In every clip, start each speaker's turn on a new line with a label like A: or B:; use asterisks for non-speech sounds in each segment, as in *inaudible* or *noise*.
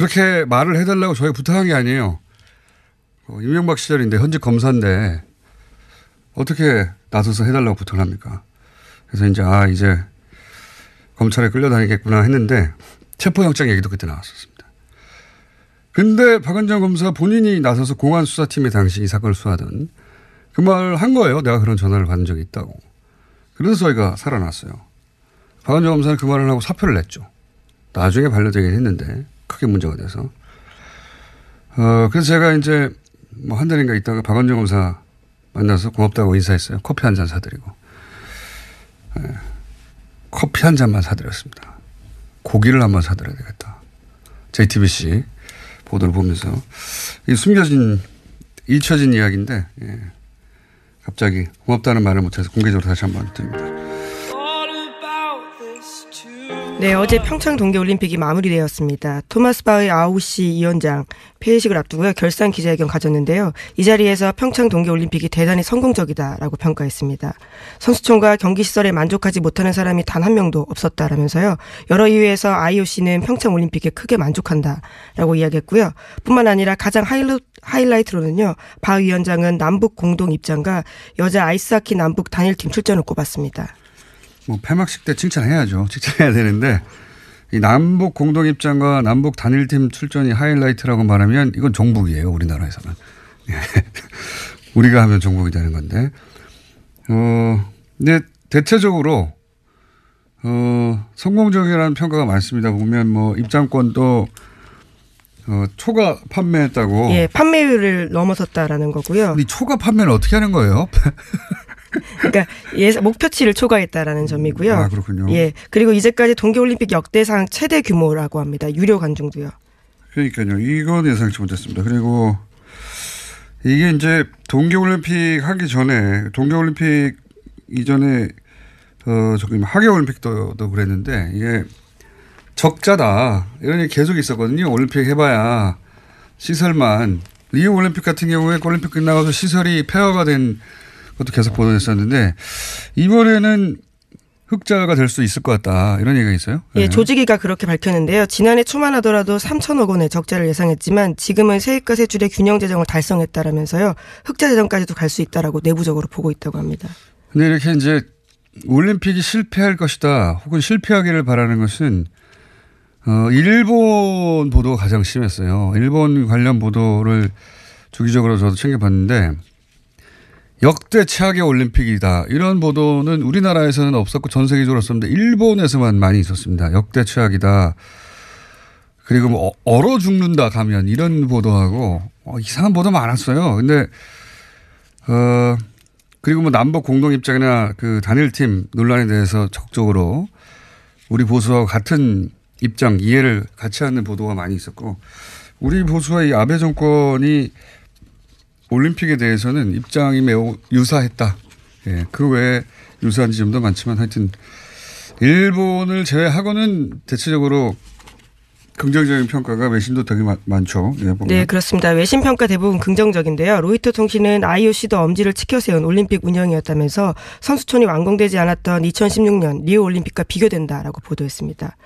A: 그렇게 말을 해달라고 저희 부탁한 게 아니에요. 어, 이명박 시절인데 현직 검사인데 어떻게 나서서 해달라고 부탁을 합니까? 그래서 이제 아 이제 검찰에 끌려다니겠구나 했는데 체포영장 얘기도 그때 나왔었습니다. 근데 박은정 검사 본인이 나서서 공안 수사팀에 당시 이 사건을 수사하던 그 말을 한 거예요. 내가 그런 전화를 받은 적이 있다고. 그래서 저희가 살아났어요. 박은정 검사는 그 말을 하고 사표를 냈죠. 나중에 반려되긴 했는데 크게 문제가 돼서. 어, 그래서 제가 이제 뭐 한 달인가 있다가 박은정 검사 만나서 고맙다고 인사했어요. 커피 한 잔 사드리고. 네. 커피 한 잔만 사드렸습니다. 고기를 한번 사드려야 되겠다. JTBC 보도를 보면서 이 숨겨진 잊혀진 이야기인데 예. 갑자기 고맙다는 말을 못해서 공개적으로 다시 한번 드립니다.
B: 네, 어제 평창 동계올림픽이 마무리되었습니다. 토마스 바의 아우시 위원장 폐회식을 앞두고요. 결산 기자회견 가졌는데요. 이 자리에서 평창 동계올림픽이 대단히 성공적이다라고 평가했습니다. 선수촌과 경기시설에 만족하지 못하는 사람이 단 한 명도 없었다라면서요. 여러 이유에서 IOC는 평창 올림픽에 크게 만족한다라고 이야기했고요. 뿐만 아니라 가장 하이라이트로는요. 바 위원장은 남북 공동 입장과 여자 아이스하키 남북 단일팀 출전을 꼽았습니다.
A: 뭐 폐막식 때 칭찬해야죠. 칭찬해야 되는데 이 남북 공동 입장과 남북 단일팀 출전이 하이라이트라고 말하면 이건 종북이에요. 우리나라에서는. 예. *laughs* 우리가 하면 종북이 되는 건데. 어, 근데 대체적으로 어, 성공적이라는 평가가 많습니다. 보면 뭐 입장권도 어, 초과 판매했다고.
B: 예, 판매율을 넘어섰다라는 거고요.
A: 이 초과 판매는 어떻게 하는 거예요? *laughs*
B: 그러니까 예 목표치를 초과했다라는 점이고요.
A: 아 그렇군요.
B: 예 그리고 이제까지 동계올림픽 역대상 최대 규모라고 합니다. 유료 관중도요.
A: 그러니까요. 이건 예상치 못했습니다. 그리고 이게 이제 동계올림픽 하기 전에 동계올림픽 이전에 어 저기 뭐 하계올림픽도 그랬는데 이게 적자다 이런 얘기 계속 있었거든요. 올림픽 해봐야 시설만 리우 올림픽 같은 경우에 올림픽 끝나가서 시설이 폐허가 된 그것도 계속 보도됐었는데 이번에는 흑자가 될 수 있을 것 같다 이런 얘기가 있어요.
B: 예, 네. 조직위가 그렇게 밝혔는데요. 지난해 초만 하더라도 3천억 원의 적자를 예상했지만 지금은 세입과 세출의 균형 재정을 달성했다라면서요. 흑자 재정까지도 갈 수 있다라고 내부적으로 보고 있다고 합니다.
A: 근데 이렇게 이제 올림픽이 실패할 것이다 혹은 실패하기를 바라는 것은 어, 일본 보도가 가장 심했어요. 일본 관련 보도를 주기적으로 저도 챙겨봤는데 역대 최악의 올림픽이다. 이런 보도는 우리나라에서는 없었고 전 세계적으로 없었는데 일본에서만 많이 있었습니다. 역대 최악이다. 그리고 뭐 어, 얼어 죽는다 가면 이런 보도하고 어, 이상한 보도 많았어요. 근데 어 그리고 뭐 남북 공동 입장이나 그 단일팀 논란에 대해서 적극적으로 우리 보수와 같은 입장 이해를 같이 하는 보도가 많이 있었고 우리 보수와 이 아베 정권이 올림픽에 대해서는 입장이 매우 유사했다. 예, 그 외에 유사한 지점도 많지만 하여튼 일본을 제외하고는 대체적으로 긍정적인 평가가 외신도 되게 많 죠.
B: 예, 네, 그렇습니다. 외신 평가 대부분 긍정적인데요. 로이터 통신은 IOC도 엄지를 치켜 세운 올림픽 운영이었다면서 선수촌이 완공되지 않았던 2016년 리우 올림픽과 비교된다라고 보도했습니다.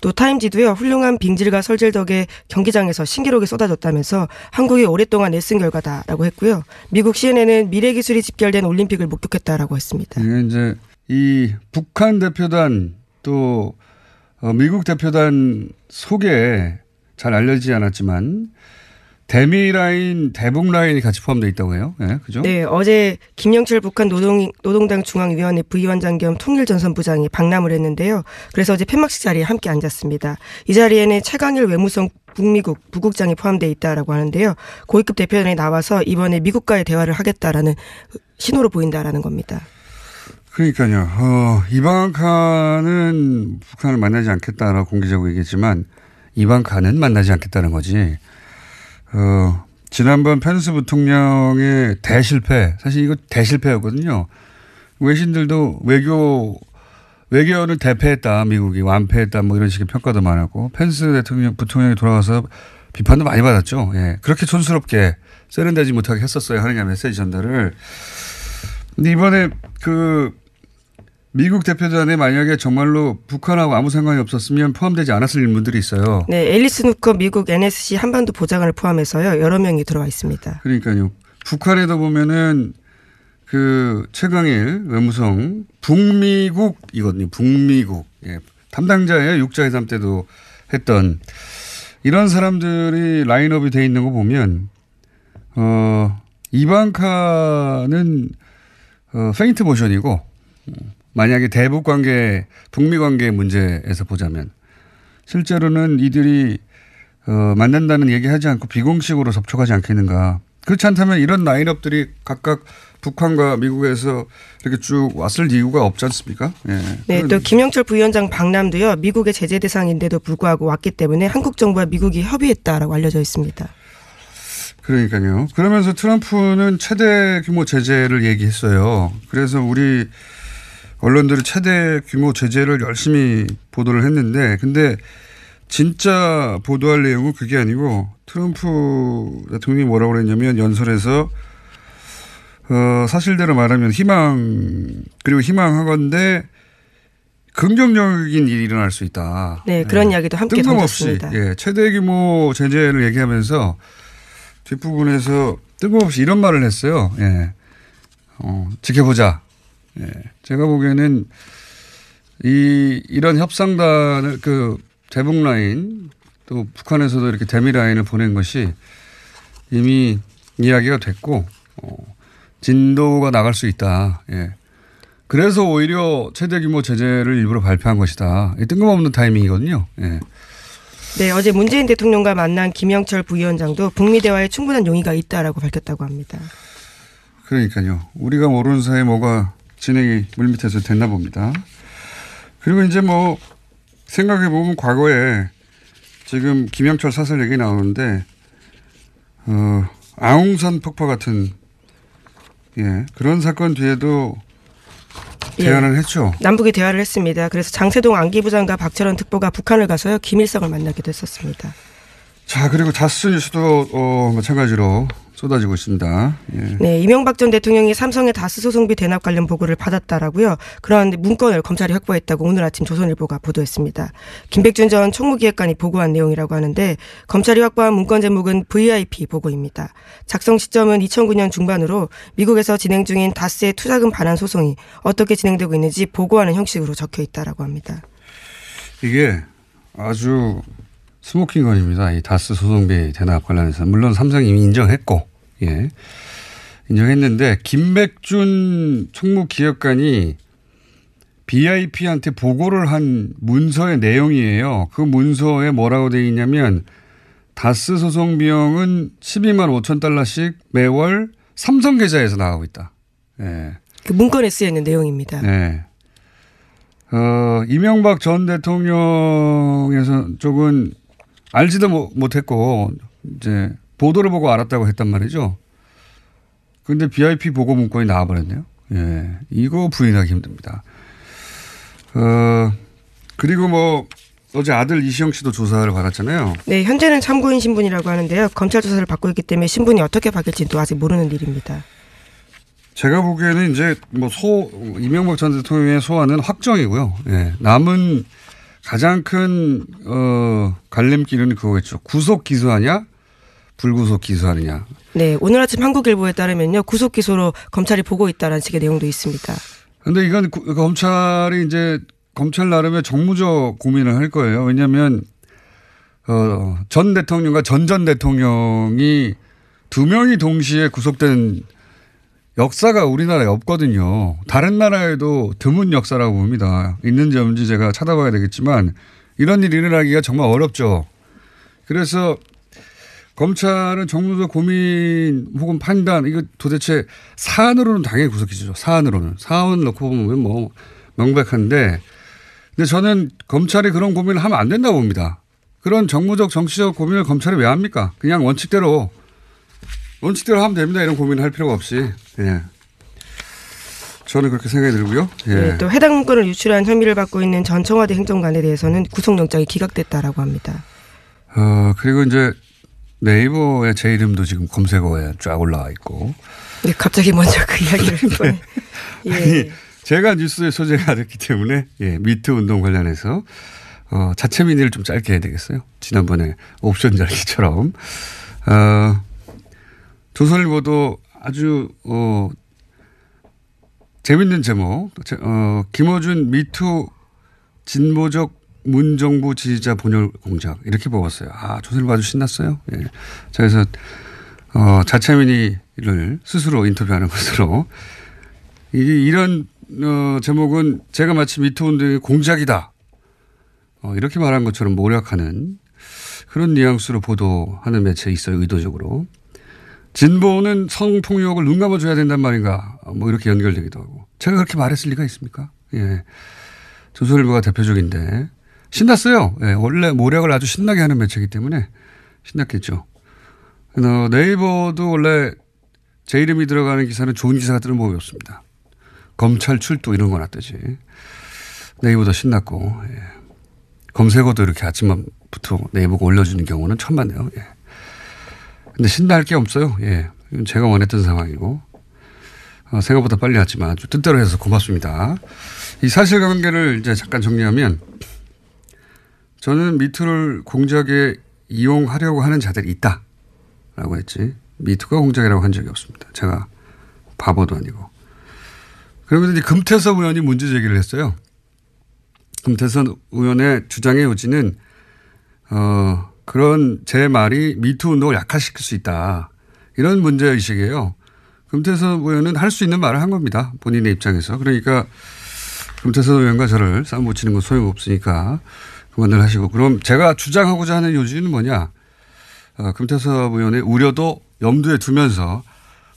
B: 또 타임지도요. 훌륭한 빙질과 설질 덕에 경기장에서 신기록이 쏟아졌다면서 한국이 오랫동안 애쓴 결과다라고 했고요. 미국 CNN은 미래 기술이 집결된 올림픽을 목격했다라고 했습니다.
A: 네, 이제 이 북한 대표단 또 어, 미국 대표단 속에 잘 알려지지 않았지만 대미 라인, 대북 라인이 같이 포함되어 있다고 해요. 네, 그죠?
B: 네, 어제 김영철 북한 노동, 노동당 중앙위원회 부위원장 겸 통일전선부장이 방남을 했는데요. 그래서 어제 폐막식 자리에 함께 앉았습니다. 이 자리에는 최강일 외무성 북미국 부국장이 포함되어 있다라고 하는데요. 고위급 대표단이 나와서 이번에 미국과의 대화를 하겠다라는 신호로 보인다라는 겁니다.
A: 그러니까요. 어, 이방카는 북한을 만나지 않겠다라고 공개적으로 얘기했지만 이방카는 만나지 않겠다는 거지. 어, 지난번 펜스 부통령의 대실패, 사실 이거 대실패였거든요. 외신들도 외교, 외교는 대패했다, 미국이 완패했다, 뭐 이런 식의 평가도 많았고, 펜스 대통령, 부통령이 돌아가서 비판도 많이 받았죠. 예. 그렇게 촌스럽게 세련되지 못하게 했었어야 하느냐 메시지 전달을. 근데 이번에 그 미국 대표단에 만약에 정말로 북한하고 아무 상관이 없었으면 포함되지 않았을 인물들이 있어요.
B: 네, 앨리스 누커 미국 NSC 한반도 보좌관을 포함해서요 여러 명이 들어와 있습니다.
A: 그러니까요. 북한에도 보면은 그 최강일 외무성 북미국이거든요. 북미국 예. 담당자의 육자회담 때도 했던 이런 사람들이 라인업이 돼 있는 거 보면 어 이방카는 어 페인트 모션이고 만약에 대북 관계, 북미 관계 문제에서 보자면 실제로는 이들이 어, 만난다는 얘기하지 않고 비공식으로 접촉하지 않겠는가. 그렇지 않다면 이런 라인업들이 각각 북한과 미국에서 이렇게 쭉 왔을 이유가 없지 않습니까? 예.
B: 네, 또 김영철 부위원장 방남도요 미국의 제재 대상인데도 불구하고 왔기 때문에 한국 정부와 미국이 협의했다라고 알려져 있습니다.
A: 그러니까요. 그러면서 트럼프는 최대 규모 제재를 얘기했어요. 그래서 우리 언론들이 최대 규모 제재를 열심히 보도를 했는데 근데 진짜 보도할 내용은 그게 아니고 트럼프 대통령이 뭐라고 그랬냐면 연설에서 어 사실대로 말하면 희망 그리고 희망하건대 긍정적인 일이 일어날 수 있다.
B: 네, 그런 네. 이야기도 함께
A: 뜬금없이
B: 던졌습니다.
A: 예, 최대 규모 제재를 얘기하면서 뒷부분에서 뜬금없이 이런 말을 했어요. 예. 어, 지켜보자. 예. 제가 보기에는 이, 이런 협상단을 그 대북 라인 또 북한에서도 이렇게 대미 라인을 보낸 것이 이미 이야기가 됐고, 어, 진도가 나갈 수 있다. 예. 그래서 오히려 최대 규모 제재를 일부러 발표한 것이다. 뜬금없는 타이밍이거든요. 예.
B: 네, 어제 문재인 대통령과 만난 김영철 부위원장도 북미 대화에 충분한 용의가 있다라고 밝혔다고 합니다.
A: 그러니까요. 우리가 모르는 사이에 뭐가 진행이 물밑에서 됐나 봅니다. 그리고 이제 뭐 생각해 보면 과거에 지금 김영철 사설 얘기 나오는데 어, 아웅산 폭파 같은 예 그런 사건 뒤에도 예. 대화를 예. 했죠.
B: 남북이 대화를 했습니다. 그래서 장세동 안기부장과 박철원 특보가 북한을 가서요 김일성을 만나기도 했었습니다.
A: 자 그리고 다스 뉴스도 어, 마찬가지로 쏟아지고 있습니다. 예.
B: 네, 이명박 전 대통령이 삼성의 다스 소송비 대납 관련 보고를 받았다라고요. 그런 문건을 검찰이 확보했다고 오늘 아침 조선일보가 보도했습니다. 김백준 전 총무기획관이 보고한 내용이라고 하는데 검찰이 확보한 문건 제목은 VIP 보고입니다. 작성 시점은 2009년 중반으로 미국에서 진행 중인 다스의 투자금 반환 소송이 어떻게 진행되고 있는지 보고하는 형식으로 적혀 있다라고 합니다.
A: 이게 아주 스모킹건입니다. 이 다스 소송비 대납 관련해서 물론 삼성이 이미 인정했고 예 인정했는데 김백준 총무기획관이 BIP한테 보고를 한 문서의 내용이에요. 그 문서에 뭐라고 되어 있냐면 다스 소송 비용은 12만 5천 달러씩 매월 삼성 계좌에서 나가고 있다. 예.
B: 그 문건에 쓰여 있는 내용입니다.
A: 네. 어, 이명박 전 대통령에서 쪽은 알지도 못했고 이제 보도를 보고 알았다고 했단 말이죠. 근데 BIP 보고 문건이 나와버렸네요. 예. 이거 부인하기 힘듭니다. 어, 그리고 뭐 어제 아들 이시영 씨도 조사를 받았잖아요.
B: 네, 현재는 참고인 신분이라고 하는데요. 검찰 조사를 받고 있기 때문에 신분이 어떻게 바뀔지도 아직 모르는 일입니다.
A: 제가 보기에는 이제 뭐 소, 이명박 전 대통령의 소환은 확정이고요. 예. 남은 가장 큰, 어, 갈림길은 그거겠죠. 구속 기소하냐? 불구속 기소하느냐.
B: 네. 오늘 아침 한국일보에 따르면요. 구속 기소로 검찰이 보고 있다는 식의 내용도 있습니다.
A: 근데 이건 구, 검찰이 이제 검찰 나름의 정무적 고민을 할 거예요. 왜냐하면 어, 전 대통령과 전전 대통령이 두 명이 동시에 구속된 역사가 우리나라에 없거든요. 다른 나라에도 드문 역사라고 봅니다. 있는지 없는지 제가 찾아봐야 되겠지만 이런 일이 일어나기가 정말 어렵죠. 그래서 검찰은 정무적 고민 혹은 판단 이거 도대체 사안으로는 당연히 구속기죠. 사안으로는 사안 놓고 보면 뭐 명백한데 근데 저는 검찰이 그런 고민을 하면 안 된다고 봅니다. 그런 정무적 정치적 고민을 검찰이 왜 합니까? 그냥 원칙대로 원칙대로 하면 됩니다. 이런 고민을 할 필요가 없이. 예. 저는 그렇게 생각이 들고요. 예.
B: 네, 또 해당 문건을 유출한 혐의를 받고 있는 전 청와대 행정관에 대해서는 구속영장이 기각됐다라고 합니다.
A: 어, 그리고 이제 네이버에 제 이름도 지금 검색어에 쫙 올라와 있고.
B: 네, 갑자기 먼저 그 *laughs* 이야기를 네. *laughs*
A: 예. 아니, 제가 뉴스의 소재가 됐기 때문에 예, 미투 운동 관련해서 어, 자체 민의를 좀 짧게 해야 되겠어요. 지난번에 옵션 열기처럼 어, 조선일보도 아주 어, 재밌는 제목 어, 김어준 미투 진보적 문정부 지지자 본열 공작 이렇게 뽑았어요. 아 조선일보 아주 신났어요. 예. 자 그래서 어, 자체 민의를 스스로 인터뷰하는 *laughs* 것으로 이, 이런 어, 제목은 제가 마치 미투 운동의 공작이다. 어, 이렇게 말한 것처럼 모략하는 그런 뉘앙스로 보도하는 매체 있어요. 의도적으로. 진보는 성폭력을 눈 감아줘야 된단 말인가. 뭐 이렇게 연결되기도 하고. 제가 그렇게 말했을 리가 있습니까? 예. 조선일보가 대표적인데 신났어요. 예. 원래 모략을 아주 신나게 하는 매체이기 때문에 신났겠죠. 어, 네이버도 원래 제 이름이 들어가는 기사는 좋은 기사가 뜨는 법이 없습니다. 검찰 출두 이런 거나 뜨지. 네이버도 신났고, 예. 검색어도 이렇게 아침부터 네이버가 올려주는 경우는 봤네요. 예. 근데 신날 게 없어요. 예. 제가 원했던 상황이고. 어, 생각보다 빨리 왔지만 뜻대로 해서 고맙습니다. 이 사실관계를 이제 잠깐 정리하면 저는 미투를 공작에 이용하려고 하는 자들이 있다. 라고 했지. 미투가 공작이라고 한 적이 없습니다. 제가 바보도 아니고. 그러면서 이제 금태섭 의원이 문제 제기를 했어요. 금태섭 의원의 주장의 요지는 어 그런 제 말이 미투 운동을 약화시킬 수 있다. 이런 문제 의식이에요. 금태섭 의원은 할 수 있는 말을 한 겁니다. 본인의 입장에서. 그러니까 금태섭 의원과 저를 싸움 붙이는 건 소용없으니까 그만들 하시고 그럼 제가 주장하고자 하는 요지는 뭐냐. 어, 금태섭 의원의 우려도 염두에 두면서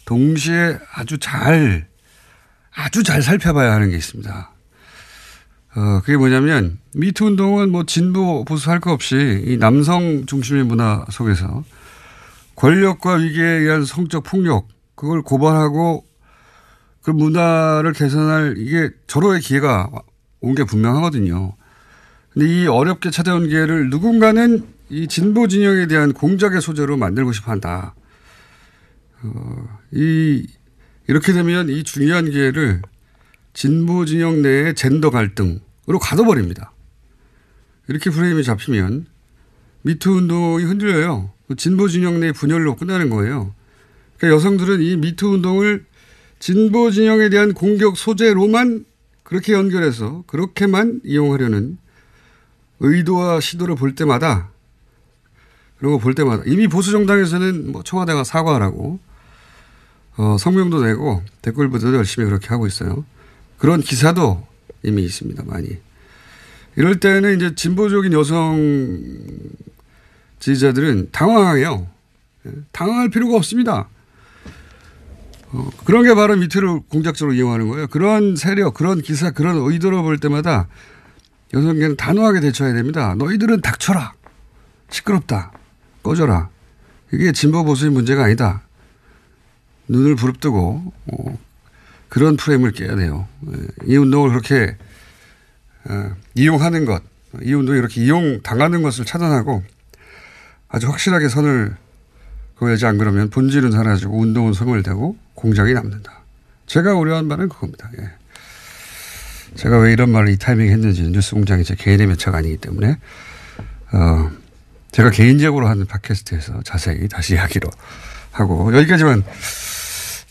A: 동시에 아주 잘 아주 잘 살펴봐야 하는 게 있습니다. 어, 그게 뭐냐면 미투 운동은 뭐 진보 보수 할 거 없이 이 남성 중심의 문화 속에서 권력과 위기에 의한 성적 폭력 그걸 고발하고 그 문화를 개선할 이게 절호의 기회가 온 게 분명하거든요. 이 어렵게 찾아온 기회를 누군가는 이 진보 진영에 대한 공작의 소재로 만들고 싶어 한다. 어, 이 이렇게 되면 이 중요한 기회를 진보 진영 내의 젠더 갈등으로 가둬버립니다. 이렇게 프레임이 잡히면 미투 운동이 흔들려요. 진보 진영 내 분열로 끝나는 거예요. 그러니까 여성들은 이 미투 운동을 진보 진영에 대한 공격 소재로만 그렇게 연결해서 그렇게만 이용하려는 의도와 시도를 볼 때마다 거볼 때마다 이미 보수 정당에서는 뭐 청와대가 사과하라고 어, 성명도 내고 댓글부도 열심히 그렇게 하고 있어요. 그런 기사도 이미 있습니다. 많이. 이럴 때는 이제 진보적인 여성 지지자들은 당황해요. 예, 당황할 필요가 없습니다. 어, 그런 게 바로 미투를 공작적으로 이용하는 거예요. 그런 세력, 그런 기사, 그런 의도를 볼 때마다 여성계는 단호하게 대처해야 됩니다. 너희들은 닥쳐라. 시끄럽다. 꺼져라. 이게 진보 보수의 문제가 아니다. 눈을 부릅뜨고 어, 그런 프레임을 깨야 돼요. 예, 이 운동을 그렇게 어, 이용하는 것, 이 운동이 이렇게 이용 당하는 것을 차단하고 아주 확실하게 선을 그어야지 안 그러면 본질은 사라지고 운동은 소멸되고 공작이 남는다. 제가 우려한 바는 그겁니다. 예. 제가 왜 이런 말을 이 타이밍에 했는지 뉴스 공장이 제 개인의 매체가 아니기 때문에 어, 제가 개인적으로 하는 팟캐스트에서 자세히 다시 이야기로 하고 여기까지만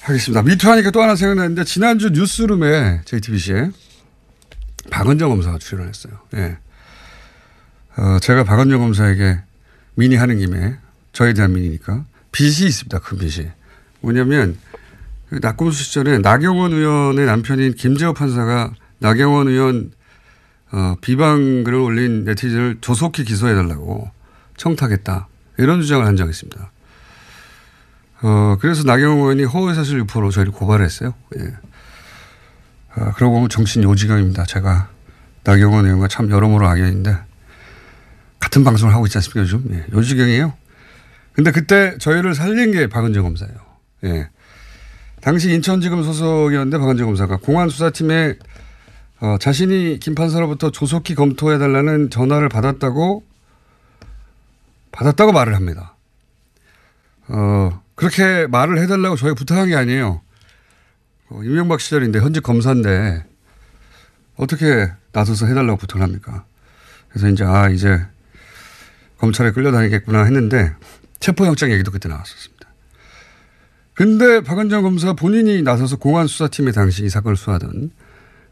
A: 하겠습니다. 미투 하니까 또 하나 생각나는데 지난주 뉴스룸에 JTBC에 박은정 검사가 출연을 했어요. 예. 어, 제가 박은정 검사에게 민의 하는 김에 저에 대한 민의니까 빚이 있습니다. 큰 빚이. 뭐냐면 그 낙검수 시절에 나경원 의원의 남편인 김재호 판사가 나경원 의원 어, 비방 글을 올린 네티즌을 조속히 기소해달라고 청탁했다. 이런 주장을 한 적이 있습니다. 어, 그래서 나경원 의원이 허위사실 유포로 저희를 고발했어요. 예. 어, 그러고 보면 정신 요지경입니다. 제가 나경원 의원과 참 여러모로 악연인데 같은 방송을 하고 있지 않습니까 요즘? 예. 요지경이에요. 근데 그때 저희를 살린 게 박은정 검사예요. 예. 당시 인천지검 소속이었는데 박은정 검사가 공안수사팀에 어, 자신이 김 판사로부터 조속히 검토해달라는 전화를 받았다고 받았다고 말을 합니다. 어, 그렇게 말을 해달라고 저희 부탁한 게 아니에요. 어, 이명박 시절인데 현직 검사인데 어떻게 나서서 해달라고 부탁을 합니까? 그래서 이제 아 이제 검찰에 끌려다니겠구나 했는데 체포영장 얘기도 그때 나왔었습니다. 근데 박은정 검사가 본인이 나서서 공안 수사팀에 당시 이 사건을 수사하던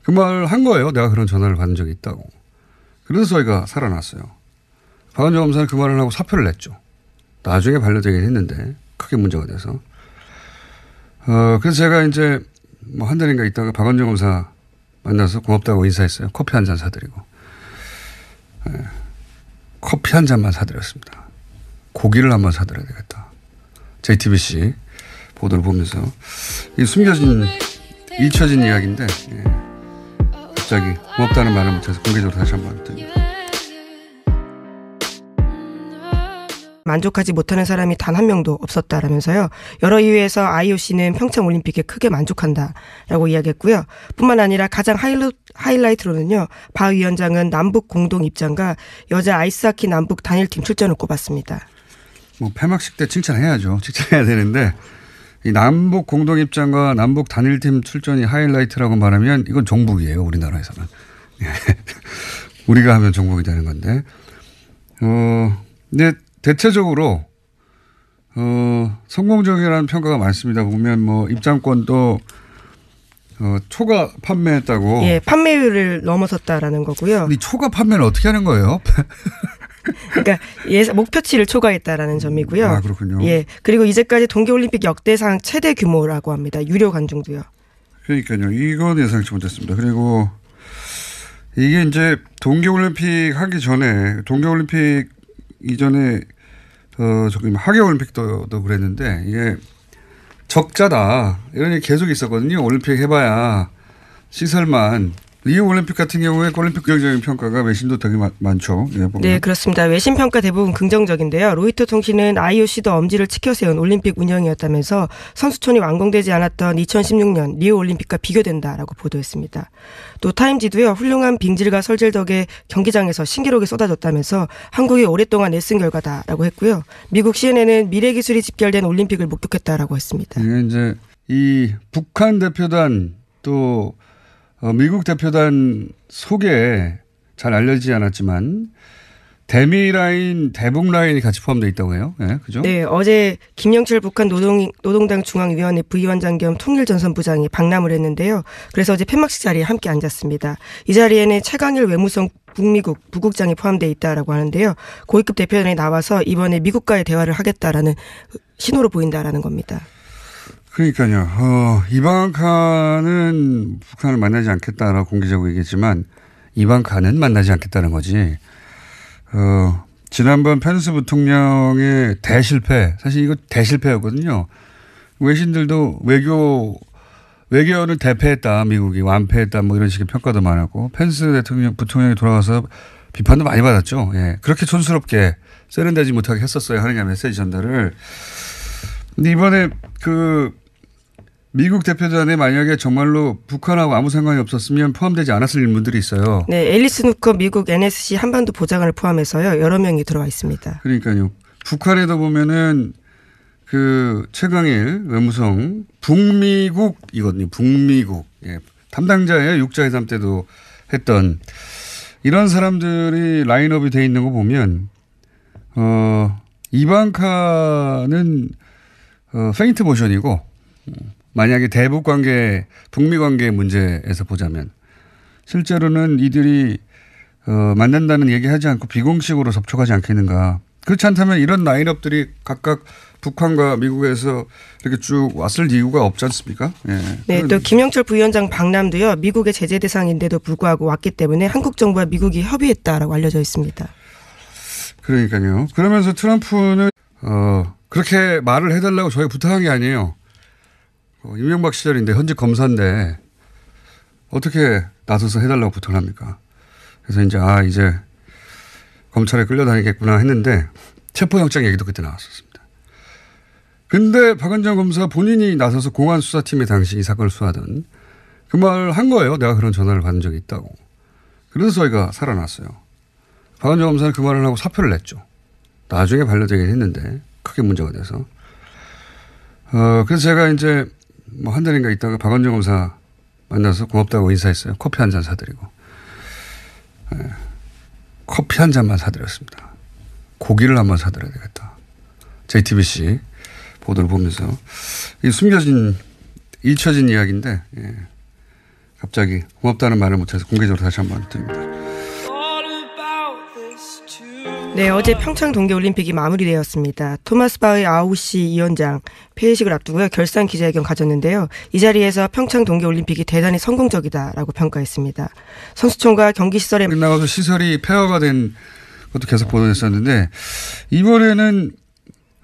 A: 그 말을 한 거예요. 내가 그런 전화를 받은 적이 있다고. 그래서 저희가 살아났어요. 박은정 검사는 그 말을 하고 사표를 냈죠. 나중에 반려되긴 했는데 크게 문제가 돼서. 어, 그래서 제가 이제 뭐 한 달인가 있다가 박은정 검사 만나서 고맙다고 인사했어요. 커피 한 잔 사드리고. 예. 커피 한 잔만 사드렸습니다. 고기를 한번 사드려야 되겠다. JTBC 보도를 보면서 이 숨겨진 잊혀진 이야기인데 예. 갑자기 고맙다는 말을 못해서 공개적으로 다시 한번 드립니다.
B: 만족하지 못하는 사람이 단 한 명도 없었다라면서요. 여러 이유에서 IOC는 평창 올림픽에 크게 만족한다라고 이야기했고요. 뿐만 아니라 가장 하이로, 하이라이트로는요. 바 위원장은 남북 공동 입장과 여자 아이스하키 남북 단일팀 출전을 꼽았습니다.
A: 뭐 폐막식 때 칭찬해야죠. 칭찬해야 되는데 이 남북 공동 입장과 남북 단일팀 출전이 하이라이트라고 말하면 이건 종북이에요. 우리나라에서는. 예. *laughs* 우리가 하면 종북이 되는 건데. 어, 근데 대체적으로 어, 성공적이라는 평가가 많습니다. 보면 뭐 입장권도 어, 초과 판매했다고.
B: 예, 판매율을 넘어섰다라는 거고요.
A: 이 초과 판매는 어떻게 하는 거예요? *laughs*
B: 그러니까 예, 목표치를 초과했다라는 점이고요.
A: 아, 그렇군요.
B: 예, 그리고 이제까지 동계올림픽 역대상 최대 규모라고 합니다. 유료 관중도요.
A: 그러니까요. 이건 예상치 못했습니다. 그리고 이게 이제 동계올림픽 하기 전에 동계올림픽 이전에 어 저기 하계올림픽도 도 그랬는데 이게 적자다 이런 얘기 계속 있었거든요. 올림픽 해봐야 시설만 리우 올림픽 같은 경우에 올림픽 긍정적인 평가가 외신도 되게 많, 많죠. 예.
B: 네, 그렇습니다. 외신 평가 대부분 긍정적인데요. 로이터 통신은 IOC도 엄지를 치켜세운 올림픽 운영이었다면서 선수촌이 완공되지 않았던 2016년 리우 올림픽과 비교된다라고 보도했습니다. 또 타임지도요. 훌륭한 빙질과 설질 덕에 경기장에서 신기록이 쏟아졌다면서 한국이 오랫동안 애쓴 결과다라고 했고요. 미국 CNN은 미래 기술이 집결된 올림픽을 목격했다라고 했습니다.
A: 이게 이제 이 북한 대표단 또 어, 미국 대표단 속에 잘 알려지지 않았지만 대미 라인, 대북 라인이 같이 포함되어 있다고 해요. 네, 그죠?
B: 네, 어제 김영철 북한 노동, 노동당 중앙위원회 부위원장 겸 통일전선부장이 방남을 했는데요. 그래서 어제 폐막식 자리에 함께 앉았습니다. 이 자리에는 최강일 외무성 북미국 부국장이 포함되어 있다라고 하는데요. 고위급 대표단이 나와서 이번에 미국과의 대화를 하겠다라는 신호로 보인다라는 겁니다.
A: 그러니까요. 어, 이방카는 북한을 만나지 않겠다라고 공개적으로 얘기했지만 이방카는 만나지 않겠다는 거지. 어, 지난번 펜스 부통령의 대실패, 사실 이거 대실패였거든요. 외신들도 외교, 외교는 대패했다, 미국이 완패했다, 뭐 이런 식의 평가도 많았고, 펜스 대통령, 부통령이 돌아가서 비판도 많이 받았죠. 예. 그렇게 촌스럽게 세련되지 못하게 했었어야 하느냐 메시지 전달을. 근데 이번에 그 미국 대표단에 만약에 정말로 북한하고 아무 상관이 없었으면 포함되지 않았을 인물들이 있어요.
B: 네, 앨리스 누커 미국 NSC 한반도 보좌관을 포함해서요 여러 명이 들어와 있습니다.
A: 그러니까요. 북한에도 보면은 그 최강일 외무성 북미국이거든요. 북미국 예. 담당자예요. 육자회담 때도 했던 이런 사람들이 라인업이 돼 있는 거 보면 어 이방카는 어 페인트 모션이고 만약에 대북 관계, 북미 관계 문제에서 보자면 실제로는 이들이 어, 만난다는 얘기 하지 않고 비공식으로 접촉하지 않겠는가. 그렇지 않다면 이런 라인업들이 각각 북한과 미국에서 이렇게 쭉 왔을 이유가 없지 않습니까? 예.
B: 네, 또 김영철 부위원장 방남도요. 미국의 제재 대상인데도 불구하고 왔기 때문에 한국 정부와 미국이 협의했다라고 알려져 있습니다.
A: 그러니까요. 그러면서 트럼프는 어, 그렇게 말을 해달라고 저희 부탁한 게 아니에요. 어, 이명박 시절인데 현직 검사인데 어떻게 나서서 해달라고 부탁을 합니까? 그래서 이제 아 이제 검찰에 끌려다니겠구나 했는데 체포영장 얘기도 그때 나왔었습니다. 근데 박은정 검사 본인이 나서서 공안 수사팀에 당시 이 사건을 수사하던 그 말을 한 거예요. 내가 그런 전화를 받은 적이 있다고. 그래서 저희가 살아났어요. 박은정 검사는 그 말을 하고 사표를 냈죠. 나중에 반려되긴 했는데 크게 문제가 돼서. 어, 그래서 제가 이제 뭐 한 달인가 있다가 박원정 검사 만나서 고맙다고 인사했어요. 커피 한 잔 사드리고. 예. 커피 한 잔만 사드렸습니다. 고기를 한번 사드려야 되겠다. JTBC 보도를 보면서 이 숨겨진 잊혀진 이야기인데 예. 갑자기 고맙다는 말을 못해서 공개적으로 다시 한번 드립니다.
B: 네, 어제 평창 동계올림픽이 마무리되었습니다. 토마스 바의 아우시 위원장 폐회식을 앞두고요. 결산 기자회견 가졌는데요. 이 자리에서 평창 동계올림픽이 대단히 성공적이다라고 평가했습니다. 선수촌과 경기 시설에
A: 끝나가서 시설이 폐허가 된 것도 계속 보도됐었는데 이번에는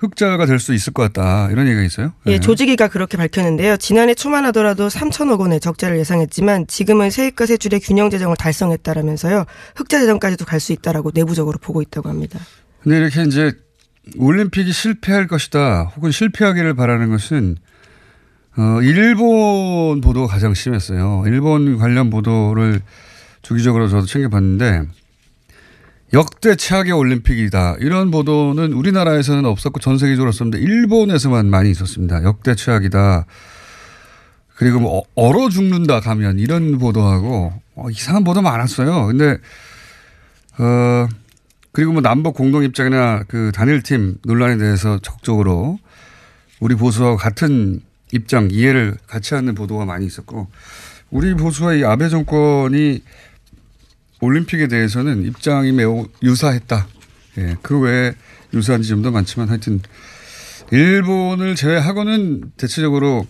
A: 흑자가 될 수 있을 것 같다 이런 얘기가 있어요.
B: 예,
A: 네.
B: 조직위가 그렇게 밝혔는데요. 지난해 초만 하더라도 3천억 원의 적자를 예상했지만 지금은 세입과 세출의 균형 재정을 달성했다라면서요. 흑자 재정까지도 갈 수 있다라고 내부적으로 보고 있다고 합니다.
A: 근데 이렇게 이제 올림픽이 실패할 것이다 혹은 실패하기를 바라는 것은 어, 일본 보도가 가장 심했어요. 일본 관련 보도를 주기적으로 저도 챙겨봤는데 역대 최악의 올림픽이다. 이런 보도는 우리나라에서는 없었고 전 세계적으로 없었는데 일본에서만 많이 있었습니다. 역대 최악이다. 그리고 뭐 어- 얼어 죽는다 가면 이런 보도하고 어, 이상한 보도 많았어요. 근데 어 그리고 뭐 남북 공동 입장이나 그 단일팀 논란에 대해서 적극적으로 우리 보수와 같은 입장 이해를 같이 하는 보도가 많이 있었고 우리 보수와 이 아베 정권이 올림픽에 대해서는 입장이 매우 유사했다. 예, 그 외에 유사한 지점도 많지만 하여튼 일본을 제외하고는 대체적으로